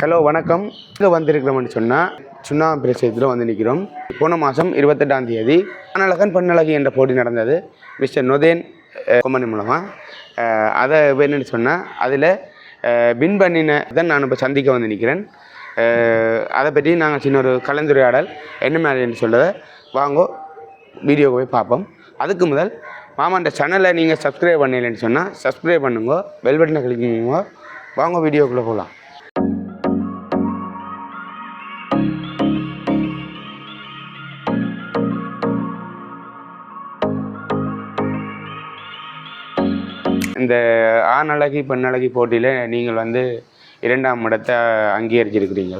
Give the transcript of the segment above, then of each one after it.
Hello வணக்கம். இங்கே வந்திருக்கிறோம்னு சொன்னால் சுண்ணாம்பு பிரச்சயத்தில் வந்து நிற்கிறோம் போன மாதம் இருபத்தெட்டாம் தேதி அனழகன் பண்ணழகி என்ற போட்டி நடந்தது. மிஸ்டர் நொதேன் கொம்பனி மூலமாக அதை என்னென்னு சொன்னால் அதில் வின் பண்ணினதான் நான் இப்போ சந்திக்க வந்து நிற்கிறேன் அதை பற்றி நாங்கள் சின்ன ஒரு கலந்துரையாடல் என்ன மாதிரின்னு சொல்கிறத வாங்கோ வீடியோவை போய் பார்ப்போம். அதுக்கு முதல் மாமாண்ட சேனலை நீங்கள் சப்ஸ்கிரைப் பண்ணலைன்னு சொன்னால் சப்ஸ்கிரைப் பண்ணுங்க பெல் பட்டனை கிளிக்குங்க வாங்க வீடியோக்குள்ளே போகலாம் ஆண் அழகி பெண் அழகி போட்டியில் நீங்கள் வந்து இரண்டாம் இடத்தை அங்கீகரிச்சிருக்கிறீங்க.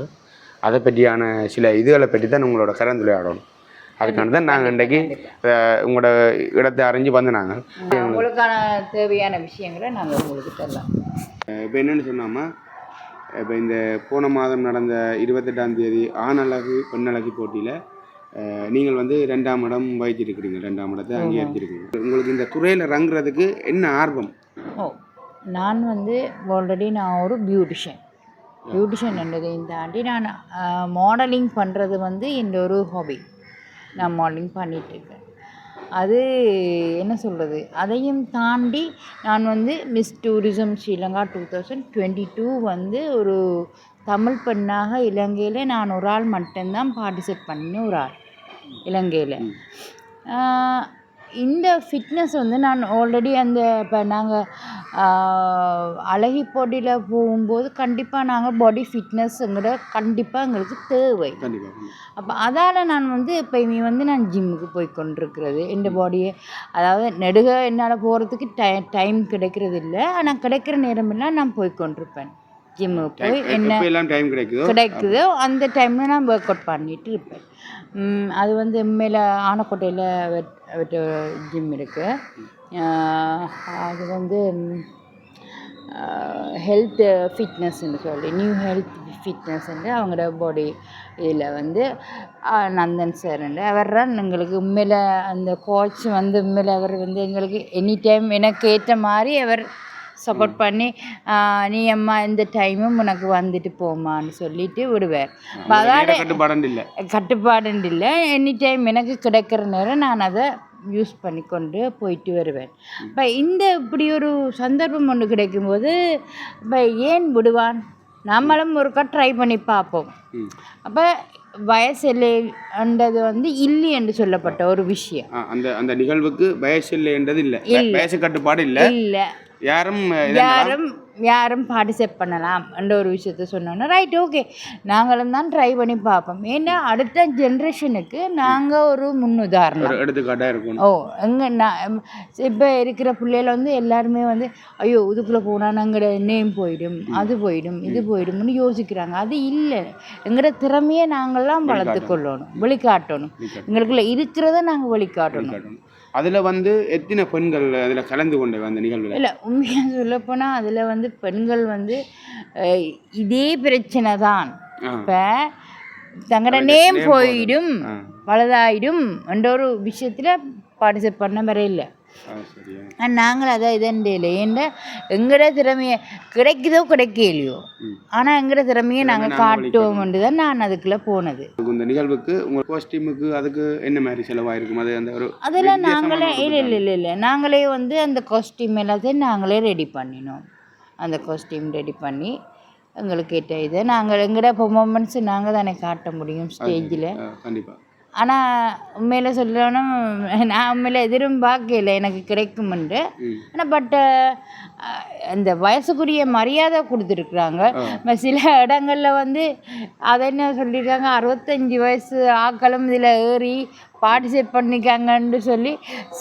அதை பற்றியான சில இதுகளை பற்றி தான் உங்களோட கலந்துரையாடணும் அதுக்கான தான் நாங்கள் இன்றைக்கு உங்களோட இடத்தை அறிஞ்சு வந்து நாங்கள் உங்களுக்கான தேவையான விஷயங்களை நாங்கள் உங்களுக்கு தரலாம். இப்போ என்னென்னு சொன்னாமா இப்போ இந்த போன மாதம் நடந்த இருபத்தெட்டாம் தேதி ஆண் அழகு பெண் அழகு போட்டியில் நீங்கள் வந்து ரெண்டாம் இடம் வகிச்சிருக்கிறீங்க. ரெண்டாம் இடத்தை அங்கீகரிச்சிருக்கீங்க உங்களுக்கு இந்த துறையில் இறங்குறதுக்கு என்ன ஆர்வம்? நான் வந்து ஆல்ரெடி நான் ஒரு பியூட்டிஷியன் பியூட்டிஷியன்ன்றது இந்த ஆண்டி நான் மாடலிங் பண்ணுறது வந்து என் ஒரு ஹாபி நான் மாடலிங் பண்ணிகிட்ருக்கேன் அது என்ன சொல்கிறது அதையும் தாண்டி நான் வந்து miss tourism Sri Lanka two thousand twenty two வந்து ஒரு தமிழ் பெண்ணாக இலங்கையில் நான் ஒரு ஆள் மட்டும்தான் பார்ட்டிசிபேட் பண்ண ஒரு ஆள். இலங்கையில். இந்த ஃபிட்னஸ் வந்து நான் ஆல்ரெடி அந்த இப்போ நாங்கள் அழகி போட்டியில் போகும்போது கண்டிப்பாக நாங்கள் பாடி ஃபிட்னஸ்ங்கிற கண்டிப்பாக எங்களுக்கு தேவை. அப்போ அதால் நான் வந்து எப்பயுமே வந்து நான் ஜிம்முக்கு போய் கொண்டிருக்கிறது. இந்த பாடியை அதாவது நெடுக என்னால் போகிறதுக்கு டை டைம் கிடைக்கிறது இல்லை ஆனால் கிடைக்கிற நேரமெல்லாம் நான் போய் கொண்டிருப்பேன். ஜிம்முக்கு போய் என்ன கிடைக்குதோ? கிடைக்குதோ அந்த டைமில் நான் ஒர்க் அவுட் பண்ணிட்டு இருப்பேன். அது வந்து மேலே ஆனக்கோட்டையில் வெட்ட ஜிம் இருக்குது அது வந்து ஹெல்த் ஃபிட்னஸ்ன்னு சொல்லி நியூ ஹெல்த் ஃபிட்னஸ்ன்னு அவங்களோட பாடி இதில் வந்து நந்தன் சார்ண்டு அவர் தான் எங்களுக்கு உண்மையில் அந்த கோச் வந்து உண்மையில் அவர் வந்து எங்களுக்கு எனி டைம் எனக்கு ஏற்ற மாதிரி அவர் சப்போர்ட் பண்ணி நீ அம்மா இந்த டைமும் உனக்கு வந்துட்டு போமான்னு சொல்லிட்டு விடுவார் அப்ப அதால கட்டுப்பாடு இல்லை. எனி டைம் எனக்கு கிடைக்கிற நேரம் நான் அதை யூஸ் பண்ணி கொண்டு போயிட்டு வருவேன். இப்போ இந்த இப்படி ஒரு சந்தர்ப்பம் ஒன்று கிடைக்கும்போது இப்போ ஏன் விடுவான்? நம்மளும் ஒருக்கா ட்ரை பண்ணி பார்ப்போம். அப்போ வயசு இல்லைன்றது வந்து இல்லை என்று சொல்லப்பட்ட ஒரு விஷயம். அந்த அந்த நிகழ்வுக்கு வயசு இல்லைன்றது இல்லை. வயசு கட்டுப்பாடு இல்லை. இல்லை. யாரும் யாரும் யாரும் பார்ட்டிசிபேட் பண்ணலாம் என்ற ஒரு விஷயத்த சொன்னோன்னா ரைட் ஓகே நாங்களும் தான் ட்ரை பண்ணி பார்ப்போம். ஏன்னா அடுத்த ஜென்ரேஷனுக்கு நாங்கள் ஒரு முன்னுதாரணம். எடுத்துக்காட்டாக இருக்கணும். ஓ எங்கே நான் இப்போ இருக்கிற பிள்ளைகள் வந்து எல்லாருமே வந்து ஐயோ இதுக்குள்ளே போனால் எங்களோட நேம் போயிடும் அது போயிடும் இது போயிடும்னு யோசிக்கிறாங்க. அது இல்லை. எங்களோட திறமையை நாங்கள்லாம் வளர்த்துக்கொள்ளணும் வெளிக்காட்டணும் எங்களுக்குள்ள இருக்கிறத நாங்கள் வெளிக்காட்டணும் காட்டணும் அதில் வந்து எத்தனை பெண்கள் அதில் கலந்து கொண்டு அந்த நிகழ்வில் இல்லை உண்மையாக சொல்லப்போனால் அதில் வந்து பெண்கள் வந்து இதே பிரச்சனை தான். இப்போ தங்களோட நேம் போயிடும். பலதாயிடும் என்ற ஒரு விஷயத்தில் பார்ட்டிசிபேட் பண்ண வர இல்லை நாங்கள் அதை இதண்டே இல்லை ஏன்னா எங்களோட திறமையை கிடைக்குதோ கிடைக்கலையோ. ஆனால் எங்களோட திறமையை நாங்கள் காட்டுவோம்னு தான் நான் அதுக்குள்ளே போனது இந்த நிகழ்வுக்கு உங்கள் கோஸ்டியூமுக்கு அதுக்கு என்ன மாதிரி செலவாயிருக்கும் அது அந்த ஒரு அதெல்லாம் நாங்களே இல்லை இல்லை இல்லை இல்லை நாங்களே வந்து அந்த காஸ்டியூம் எல்லாத்தையும் நாங்களே ரெடி பண்ணினோம் அந்த காஸ்டியூம் ரெடி பண்ணி எங்களுக்கு கேட்ட இதை நாங்கள் எங்களோட பெர்ஃபார்மன்ஸ் நாங்கள் தானே காட்ட முடியும் ஸ்டேஜில் கண்டிப்பாக ஆனால் உண்மையில் சொல்லணும் நான் உண்மையில் எதிரும் பார்க்கல எனக்கு கிடைக்குமென்று ம். ஆனால் பட் அந்த வயசுக்குரிய மரியாதை கொடுத்துருக்குறாங்க. சில இடங்களில் வந்து அதை என்ன சொல்லியிருக்காங்க? அறுபத்தஞ்சி வயசு ஆக்களும் இதில் ஏறி பார்ட்டிசிபேட் பண்ணிக்காங்கன்னு சொல்லி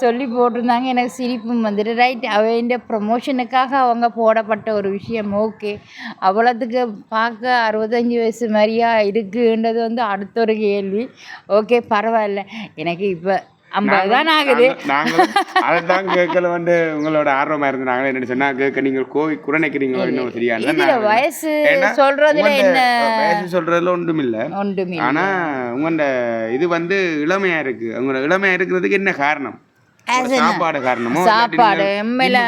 சொல்லி போட்டிருந்தாங்க. எனக்கு சிரிப்பும் வந்துட்டு ரைட் அவன் ப்ரமோஷனுக்காக அவங்க போடப்பட்ட ஒரு விஷயம். ஓகே அவ்வளோத்துக்கு பார்க்க அறுபத்தஞ்சி வயசு மாதிரியா இருக்குன்றது வந்து அடுத்த ஒரு கேள்வி. ஓகே பரவாயில்ல. எனக்கு இப்போ ஐம்பது தான் ஆகுது. நாங்கள் அதை தான் கேட்கல வந்து உங்களோட ஆர்வமாக இருந்து நாங்களே என்ன சொன்னா கேட்க நீங்கள் கோவி குறைநிக்கிறீங்களோ இன்னும் சரியா இதுல வயசு சொல்றதுல என்ன? வயசு சொல்றதுல ஒன்றும் இல்லை ஒன்றுமே ஆனா உங்களோட இது வந்து இளமையா இருக்கு. உங்களோட இளமையா இருக்கிறதுக்கு என்ன காரணம்? சாப்பாடு காரணமோ சாப்பாடு, உண்மையில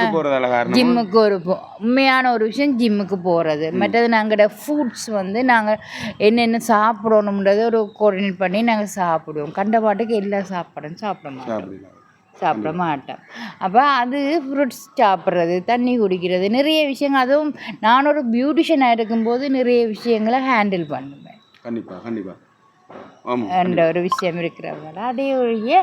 ஜிம்முக்கு ஒரு உண்மையான ஒரு விஷயம் ஜிம்முக்கு போகிறது மற்றது நாங்களோட ஃபுட்ஸ் வந்து நாங்கள் என்னென்ன சாப்பிடணுன்றது ஒரு கோஆர்டினேட் பண்ணி நாங்கள் சாப்பிடுவோம். கண்ட பாட்டுக்கு எல்லா சாப்பாடும் சாப்பிட மாட்டோம். சாப்பிட மாட்டோம். அப்போ அது ஃப்ரூட்ஸ் சாப்பிட்றது தண்ணி குடிக்கிறது நிறைய விஷயங்கள். அதுவும் நான் ஒரு பியூட்டிஷியனாக இருக்கும்போது நிறைய விஷயங்களை ஹேண்டில் பண்ணுவேன். கண்டிப்பா கண்டிப்பா. ஆமா என்ற ஒரு விஷயம் இருக்கிறவங்க அதே ஒழிய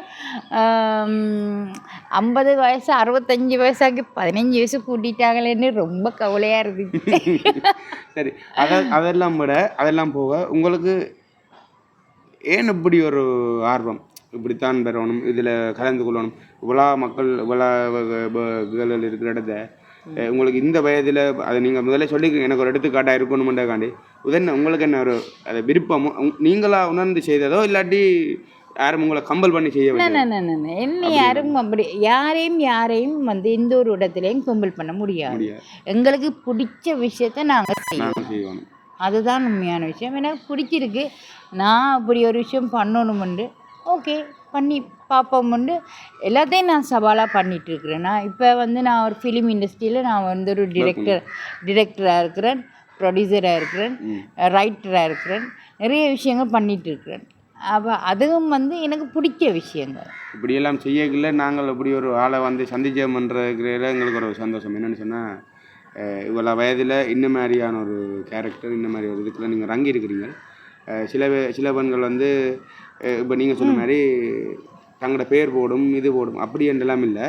ஐம்பது வயசு அறுபத்தஞ்சு வயசாக்கி பதினஞ்சு வயசு கூட்டிட்டாங்களேன்னு ரொம்ப கவலையாக இருந்துச்சு சரி அத அதெல்லாம் விட அதெல்லாம் போக உங்களுக்கு ஏன் இப்படி ஒரு ஆர்வம்? இப்படித்தான் பெறணும் இதில் கலந்து கொள்ளணும். இவ்வளோ மக்கள் இவ்வளோ இருக்கிற இடத்த உங்களுக்கு இந்த வயதில் அதை நீங்கள் முதல்ல சொல்லிக்கிறீங்க எனக்கு ஒரு எடுத்துக்காட்டாக இருக்கணுமென்றக்காண்டி. உதன உங்களுக்கு என்ன ஒரு அது விருப்பம்? உங்- நீங்களா உணர்ந்து செய்ததோ இல்லாட்டி யாரும் உங்களை கம்பல் பண்ணி செய்ய? என்ன யாரும் அப்படி யாரையும் யாரையும் வந்து எந்த ஒரு இடத்துலையும் கும்பல் பண்ண முடியாது. எங்களுக்கு பிடிச்ச விஷயத்த நாங்கள் செய்வோம். அதுதான் உண்மையான விஷயம். எனக்கு பிடிச்சிருக்கு. நான் அப்படி ஒரு விஷயம் பண்ணணுமெண்டு ஓகே. பண்ணி பார்ப்போம்ண்டு எல்லாத்தையும் நான் சவாலாக பண்ணிட்டு இருக்கிறேன் நான் இப்போ வந்து நான் ஒரு ஃபிலிம் இண்டஸ்ட்ரியில் நான் வந்து ஒரு டிரெக்டர் டிரெக்டராக இருக்கிறேன் ப்ரொடியூசராக இருக்கிறேன். ரைட்டராக இருக்கிறேன் நிறைய விஷயங்கள் பண்ணிட்டு இருக்கிறேன் அப்போ அதுவும் வந்து எனக்கு பிடிச்ச விஷயங்கள். இப்படியெல்லாம் செய்யக்குள்ள நாங்கள் இப்படி ஒரு ஆளை வந்து சந்திச்சோம்ன்றதுல எங்களுக்கு ஒரு சந்தோஷம். என்னன்னு சொன்னால் இவ்வளோ வயதில் இந்த மாதிரியான ஒரு கேரக்டர் இந்த மாதிரி ஒரு இதுக்குள்ள நீங்கள் ரங்கி இருக்கிறீங்க. சில சில பெண்கள் வந்து இப்போ நீங்கள் சொன்ன மாதிரி தங்களோட பேர் போடும் இது போடும் அப்படி என்றெல்லாம் இல்லை.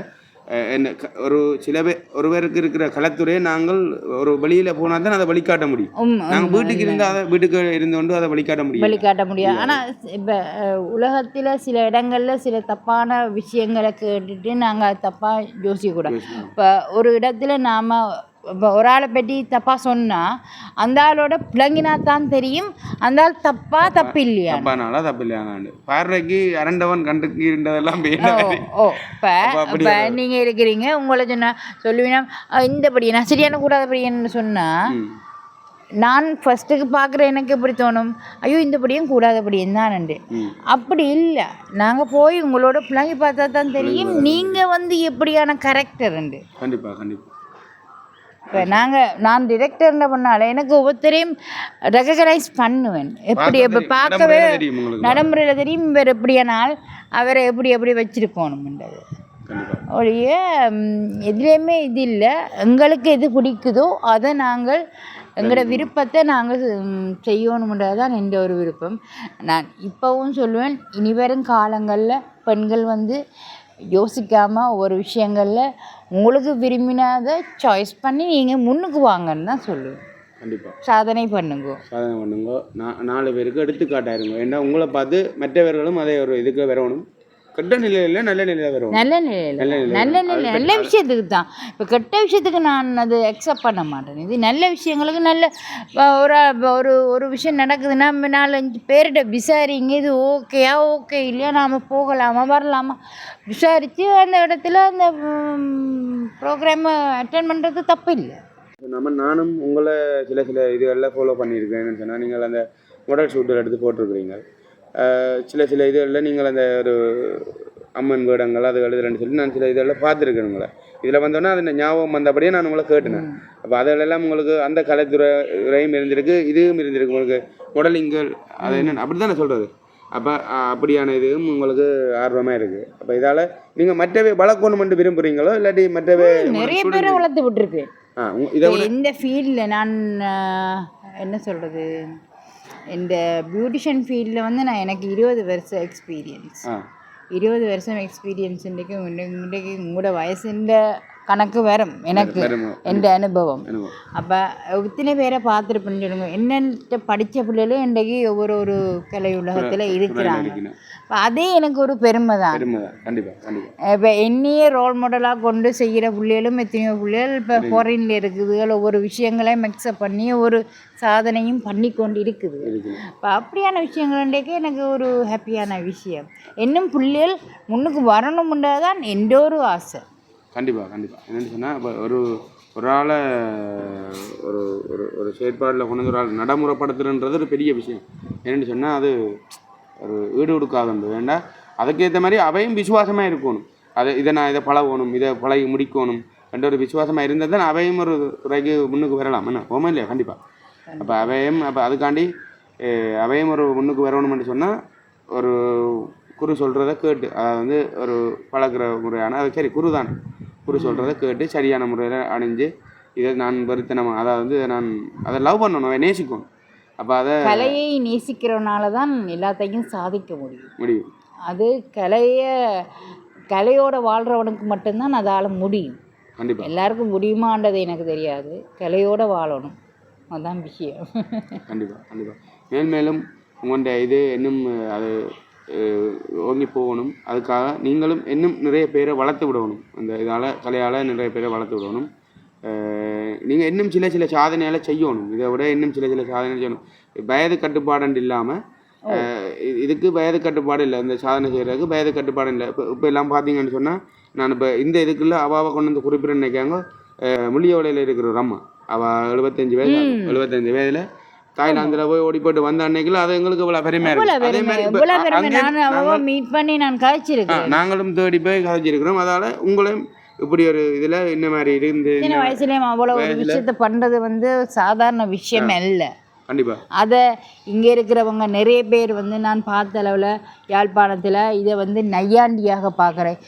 என்ன க- ஒரு சில பேர் ஒருவருக்கு இருக்கிற கலைத்துறையை நாங்கள் ஒரு வெளியில் போனால் தான் அதை வழிகாட்ட முடியும். நாங்கள் வீட்டுக்கு இருந்தால் அதை வீட்டுக்கு இருந்து கொண்டு அதை வழிகாட்ட முடியும் வெளிக்காட்ட முடியாது. ஆனால் இப்போ உலகத்தில் சில இடங்களில் சில தப்பான விஷயங்களை கேட்டுட்டு நாங்கள் தப்பாக யோசிக்கக்கூடாது இப்போ ஒரு இடத்துல நாம் ஒரு ஆளை பற்றி தப்பாக சொன்னால் அந்த ஆளோட பிளங்கினா தான் தெரியும். அந்த ஆள் தப்பா தப்பு இல்லையா தப்பானால தப்பு இல்லையானாண்டு பார்வைக்கு அரண்டவன் கண்டுக்கு இருந்ததெல்லாம் ஓ இப்போ இப்போ நீங்கள் இருக்கிறீங்க உங்களை சொன்ன சொல்லுவீங்கன்னா "அஹ், இந்தபடி நான் சரியான கூடாதபடின்னு சொன்னால். நான் ஃபர்ஸ்ட்டுக்கு பார்க்குற எனக்கு எப்படி தோணும்? ஐயோ இந்தபடியும் கூடாதபடியும் தானண்டு ம். அப்படி இல்லை. நாங்கள் போய் உங்களோட பிள்ளைங்க பார்த்தா தான் தெரியும். நீங்கள் வந்து எப்படியான கேரக்டர்ண்டு கண்டிப்பா கண்டிப்பா. இப்போ நாங்கள் நான் டிரெக்டர்ன்ற பண்ணால எனக்கு ஒவ்வொருத்தரையும் ரெகனைஸ் பண்ணுவேன். எப்படி தெரியும். பார்க்கவே நடைமுறையில தெரியும் இவர் எப்படியானால் அவரை எப்படி எப்படி வச்சிருக்கணும்ன்றது ஒழிய எதுலேயுமே இது இல்லை. எங்களுக்கு எது பிடிக்குதோ அதை நாங்கள் எங்களோட விருப்பத்தை நாங்கள் செய்யணுன்றது தான் எந்த ஒரு விருப்பம். நான் இப்போவும் சொல்லுவேன் இனி வரும் காலங்களில் பெண்கள் வந்து யோசிக்காமல் ஒரு விஷயங்களில் உங்களுக்கு விரும்பினதை சாய்ஸ் பண்ணி நீங்கள் முன்னுக்கு வாங்கன்னு தான் சொல்லுவேன். கண்டிப்பா. சாதனை பண்ணுங்க. சாதனை பண்ணுங்க. நா- நாலு பேருக்கு எடுத்துக்காட்டாயிருங்க ஏன்னா உங்களை பார்த்து மற்றவர்களும் அதே ஒரு இதுக்கு வரணும். கெட்ட நிலையில நல்ல நிலையில வரணும் நல்ல நிலையில் நல்ல நிலையில நல்ல நிலை நல்ல விஷயத்துக்கு தான் இப்போ கெட்ட விஷயத்துக்கு நான் அது அக்செப்ட் பண்ண மாட்டேன். இது நல்ல விஷயங்களுக்கு நல்ல ஒரு ஒரு ஒரு விஷயம் நடக்குதுன்னா நாலஞ்சு பேர்கிட்ட விசாரிங்க. இது ஓகேயா ஓகே இல்லையா? நாம் போகலாமா வரலாமா? விசாரித்து அந்த இடத்துல அந்த ப்ரோக்ராமை அட்டன் பண்ணுறது தப்பு இல்லை நம்ம நானும் உங்களை சில சில இதுகளில் ஃபாலோ பண்ணியிருக்கேன்னு சொன்னால் நீங்கள் அந்த மாடல் ஷூட்டில் எடுத்து போட்டிருக்கிறீங்க. சில சில இதுகளில் நீங்கள் அந்த ஒரு அம்மன் வேடங்கள் அது எழுதுறேன்னு சொல்லி நான் சில இதெல்லாம் பார்த்துருக்கேன் உங்களை. இதில் வந்தோன்னா அது ஞாபகம் வந்தபடியே நான் உங்களை கேட்டேன் அப்போ அதிலெல்லாம் உங்களுக்கு அந்த கலைத்துறையும் இருந்திருக்கு இதுவும் இருந்திருக்கு. உங்களுக்கு மாடலிங்கள் அது என்ன அப்படி தானே சொல்கிறது அப்போ அப்படியான இதுவும் உங்களுக்கு ஆர்வமாக இருக்குது அப்போ இதால் நீங்கள் மற்றவை வளர்க்கணுமென்று விரும்புகிறீங்களோ இல்லாட்டி மற்றவை நிறைய பேரை வளர்த்து விட்டுருக்கு. இதை இந்த ஃபீல்டில் நான் என்ன சொல்கிறது இந்த பியூட்டிஷியன் ஃபீல்டில் வந்து நான் எனக்கு இருபது வருஷம் எக்ஸ்பீரியன்ஸ் இருபது வருஷம் எக்ஸ்பீரியன்ஸ் இன்றைக்கு இன்றைக்கு உங்களோட வயசுன்ற கணக்கு வரும் எனக்கு. என் அனுபவம். அப்போ இத்தனை பேரை பார்த்துருப்பேன்னு சொல்லுங்க. என்னென்ன படித்த பிள்ளைகளும் இன்றைக்கு ஒவ்வொரு ஒரு கலை உலகத்தில் இருக்கிறாங்க. அதே எனக்கு ஒரு பெருமை தான் பெருமை தான் கண்டிப்பாக கண்டிப்பாக இப்போ என்னையே ரோல் மாடலாக கொண்டு செய்கிற பிள்ளைகளும் எத்தனையோ பிள்ளைகள் இப்போ ஃபாரின்ல இருக்குது. ஒவ்வொரு விஷயங்களையும் மிக்சப் பண்ணி ஒரு சாதனையும் பண்ணி கொண்டு இருக்குது. இப்போ அப்படியான விஷயங்கள்ன்றக்கே எனக்கு ஒரு ஹாப்பியான விஷயம். இன்னும் பிள்ளைகள் முன்னுக்கு வரணும்ன்றது தான் எந்த ஒரு ஆசை. கண்டிப்பாக கண்டிப்பாக என்னென்னு சொன்னால் இப்போ ஒரு ஒரு ஆளை ஒரு ஒரு ஒரு செயற்பாடில் கொண்டு வந்து ஒரு ஆள் நடைமுறைப்படுத்துறன்றது ஒரு பெரிய விஷயம். என்னென்னு சொன்னால் அது ஒரு ஈடு கொடுக்காதுண்டு வேண்டாம் அதுக்கேற்ற மாதிரி அவையும் விசுவாசமாக இருக்கணும். அதை இதை நான் இதை பழகணும் இதை பழகி முடிக்கணும் என்ற ஒரு விசுவாசமாக இருந்தால் தான் அவையும் ஒரு துறைக்கு முன்னுக்கு வரலாம். என்ன? போமா இல்லையா? கண்டிப்பாக அப்போ அவையும் அப்போ அதுக்காண்டி அவையும் ஒரு முன்னுக்கு வரணும்னு சொன்னால் ஒரு குரு சொல்கிறத கேட்டு அதாவது வந்து ஒரு பழகுற முறையான அது சரி குரு தான். குரு சொல்கிறத கேட்டு சரியான முறையில் அணிஞ்சு இதை நான் வருத்தனமாக அதாவது வந்து நான் அதை லவ் பண்ணணும் அதை நேசிக்கணும். அப்போ அதை கலையை நேசிக்கிறவனால தான் எல்லாத்தையும் சாதிக்க முடியும். முடியும். அது கலையை கலையோட வாழ்கிறவனுக்கு மட்டும்தான் அதால் முடியும். கண்டிப்பாக எல்லாருக்கும் முடியுமான்றது எனக்கு தெரியாது. கலையோட வாழணும். அதான் விஷயம். கண்டிப்பாக கண்டிப்பாக மேல் மேலும் உங்களுடைய இது இன்னும் அது ஓங்கி போகணும். அதுக்காக நீங்களும் இன்னும் நிறைய பேரை வளர்த்து விடணும். அந்த இதால் கலையால் நிறைய பேரை வளர்த்து விடணும். நீங்கள் இன்னும் சில சில சாதனையால் செய்யணும். இதை விட இன்னும் சில சில சாதனை செய்யணும். வயது கட்டுப்பாடு இல்லாமல் இதுக்கு வயது கட்டுப்பாடு இல்லை. இந்த சாதனை செய்கிறதுக்கு வயது கட்டுப்பாடு இல்லை. இப்போ இப்போ எல்லாம் பார்த்தீங்கன்னு சொன்னால் நான் இப்போ இந்த இதுக்குள்ள அவாவை கொண்டு வந்து குறிப்பிட நினைக்காங்க. முள்ளியோலையில் இருக்கிற ஒரு அம்மா. அவள் எழுபத்தஞ்சு வயசு எழுபத்தஞ்சு வயதில் தாய்லாந்தில் போய் ஓடி போட்டு வந்த அன்னைக்குள்ள அது எங்களுக்கு இவ்வளோ பெருமையாக இவ்வளோ இருக்கு அதே மாதிரி மீட் பண்ணி நான் நாங்களும் தேடி போய் கதைச்சிருக்கிறோம். அதால் உங்களையும் இப்படி ஒரு இதில் இந்த மாதிரி இருந்து சின்ன வயசுலேயும் அவ்வளோ ஒரு விஷயத்த பண்ணுறது வந்து சாதாரண விஷயம் இல்லை கண்டிப்பாக அதை இங்கே இருக்கிறவங்க நிறைய பேர் வந்து நான் பார்த்த அளவில் யாழ்ப்பாணத்தில் இதை வந்து நையாண்டியாக பார்க்குறேன்.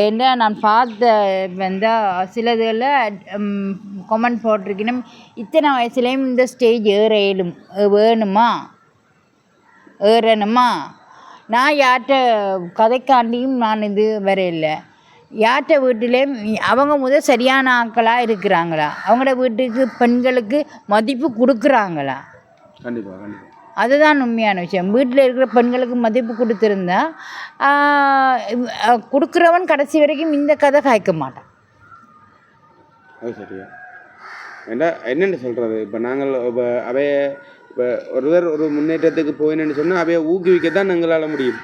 ஏன்னா நான் பார்த்த வந்து சிலதில் கமெண்ட் போட்டிருக்கணும். இத்தனை வயசுலேயும் இந்த ஸ்டேஜ் ஏற இயலும் வேணுமா? ஏறணுமா? நான் யார்கிட்ட கதைக்காண்டியும் நான் இது வரையில்லை யார்கிட்ட வீட்டிலேயும் அவங்க முதல் சரியான ஆட்களாக இருக்கிறாங்களா? அவங்களோட வீட்டுக்கு பெண்களுக்கு மதிப்பு கொடுக்குறாங்களா? கண்டிப்பாக கண்டிப்பாக அதுதான் உண்மையான விஷயம். வீட்டில் இருக்கிற பெண்களுக்கு மதிப்பு கொடுத்துருந்தா கொடுக்குறவன் கடைசி வரைக்கும் இந்த கதை காய்க்க மாட்டான். அது சரியா. ஏன்னா என்னென்னு சொல்கிறது இப்போ நாங்கள் இப்போ அவைய இப்போ ஒருவர் ஒரு முன்னேற்றத்துக்கு போயின்னு சொன்னால் அவைய ஊக்குவிக்கத்தான் எங்களால் முடியும்.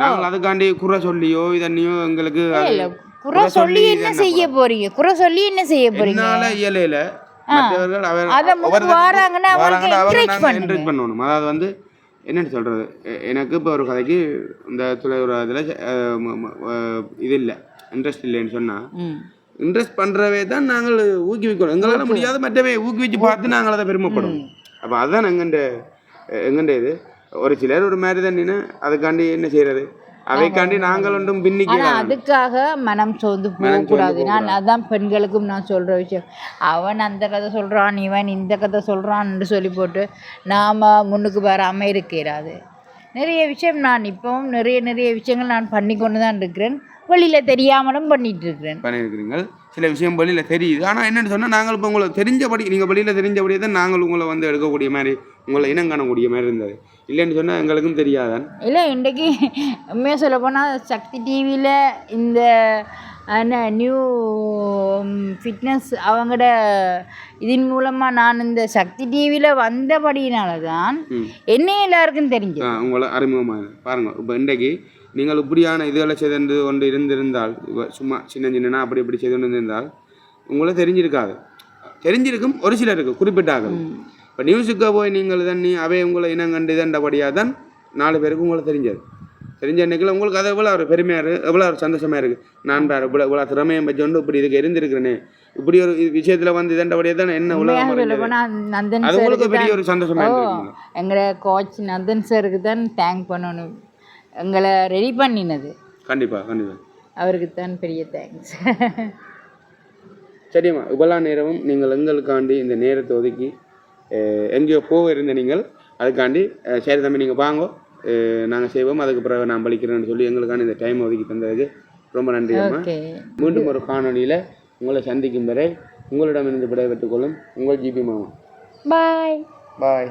நாங்கள் அதுக்காண்டி குறை சொல்லியோ இதன்னையோ எங்களுக்கு குறை சொல்லி என்ன செய்ய போறீங்க? குறை சொல்லி என்ன செய்ய போறீங்க? இயலையில மற்றவர்கள் வாராங்கன்னா பண்ணணும். அதாவது வந்து என்னன்னு சொல்கிறது எனக்கு இப்போ ஒரு கதைக்கு இந்த துளை இதில் இது இல்லை. இன்ட்ரெஸ்ட் இல்லைன்னு சொன்னால் இன்ட்ரெஸ்ட் பண்ணுறவே தான் நாங்கள் ஊக்குவிக்கணும். எங்களால் முடியாத மற்றவே ஊக்குவிச்சு பார்த்து நாங்கள் அதை பெருமைப்படுவோம் அப்போ அதுதான் எங்கண்ட எங்கண்ட இது? ஒரு சிலர் ஒரு மாதிரி தான் அதுக்காண்டி என்ன செய்யறது அதைக்காண்டி நாங்கள் ஒன்றும் பின்னிக்கு அதுக்காக மனம் சோர்ந்து போகக்கூடாது. நான் அதான் பெண்களுக்கும் நான் சொல்ற விஷயம். அவன் அந்த கதை சொல்றான் இவன் இந்த கதை சொல்றான்னு சொல்லி போட்டு நாம முன்னுக்கு வராம இருக்கிறாது. நிறைய விஷயம் நான் இப்பவும் நிறைய நிறைய விஷயங்கள் நான் பண்ணி கொண்டு தான் இருக்கிறேன். வெளியில தெரியாமலும் பண்ணிட்டு இருக்கிறேன். பண்ணியிருக்கிறீங்க சில விஷயம் வெளியில் தெரியுது. ஆனால் என்னென்னு சொன்னால் நாங்கள் இப்போ உங்களுக்கு தெரிஞ்சபடி நீங்கள் வெளியில் தெரிஞ்சபடியே தான் நாங்கள் உங்களை வந்து எடுக்கக்கூடிய மாதிரி உங்களை இனம் காணக்கூடிய மாதிரி இருந்தது. இல்லைன்னு சொன்னால் எங்களுக்கும் தெரியாதான் இல்லை இன்றைக்கு உண்மையாக சொல்ல போனால் சக்தி டிவியில் இந்த என்ன நியூ ஃபிட்னஸ் அவங்களோட இதன் மூலமாக நான் இந்த சக்தி டிவியில் வந்தபடியினால தான். என்ன எல்லாருக்கும் தெரிஞ்சது. ஆ, உங்களை அறிமுகமாக பாருங்கள் இப்போ இன்றைக்கு நீங்கள் இப்படியான இதுகளை செய்து கொண்டு இருந்திருந்தால் சும்மா சின்ன சின்னனா அப்படி இப்படி செய்து கொண்டு இருந்திருந்தால் உங்களை தெரிஞ்சிருக்காது. தெரிஞ்சிருக்கும் ஒரு சிலருக்கு குறிப்பிட்ட ஆகல் இப்போ நியூஸுக்கு போய் நீங்கள் தண்ணி அவை உங்களை இனம் கண்டு இதண்டபடியாக தான் நாலு பேருக்கு உங்களை தெரிஞ்சது. தெரிஞ்ச அன்னைக்குள்ள உங்களுக்கு அது எவ்வளோ ஒரு பெருமையாக இருக்குது எவ்வளோ ஒரு சந்தோஷமாக இருக்குது நான் பாரு இவ்வளோ இவ்வளோ திறமையை வச்சுக்கொண்டு இப்படி இதுக்கு இருந்திருக்கிறேனே. இப்படி ஒரு விஷயத்தில் வந்து இதண்டபடியாக தான் என்ன உலகம் அது உங்களுக்கு பெரிய ஒரு சந்தோஷமாக இருந்திருக்குங்க. எங்களை கோச் நந்தன் சாருக்கு தான் தேங்க் பண்ணணும். எங்களை ரெடி பண்ணினது. கண்டிப்பாக கண்டிப்பாக அவருக்கு தான் பெரிய தேங்க்ஸ் சரிம்மா இவ்வளோ நேரமும் நீங்கள் எங்களுக்காண்டி இந்த நேரத்தை ஒதுக்கி எங்கேயோ போக இருந்த நீங்கள். அதுக்காண்டி சரி தம்பி நீங்கள் வாங்கோ. நாங்கள் செய்வோம். அதுக்கு பிறகு நான் பலிக்கிறேன்னு சொல்லி எங்களுக்காண்டி இந்த டைம் ஒதுக்கி தந்ததுக்கு ரொம்ப நன்றி அம்மா. மீண்டும் ஒரு காணொளியில் உங்களை சந்திக்கும் வரை உங்களிடமிருந்து விடைபெற்றுக் கொள்ளும் உங்கள் ஜிபி மாமா. பாய் பாய்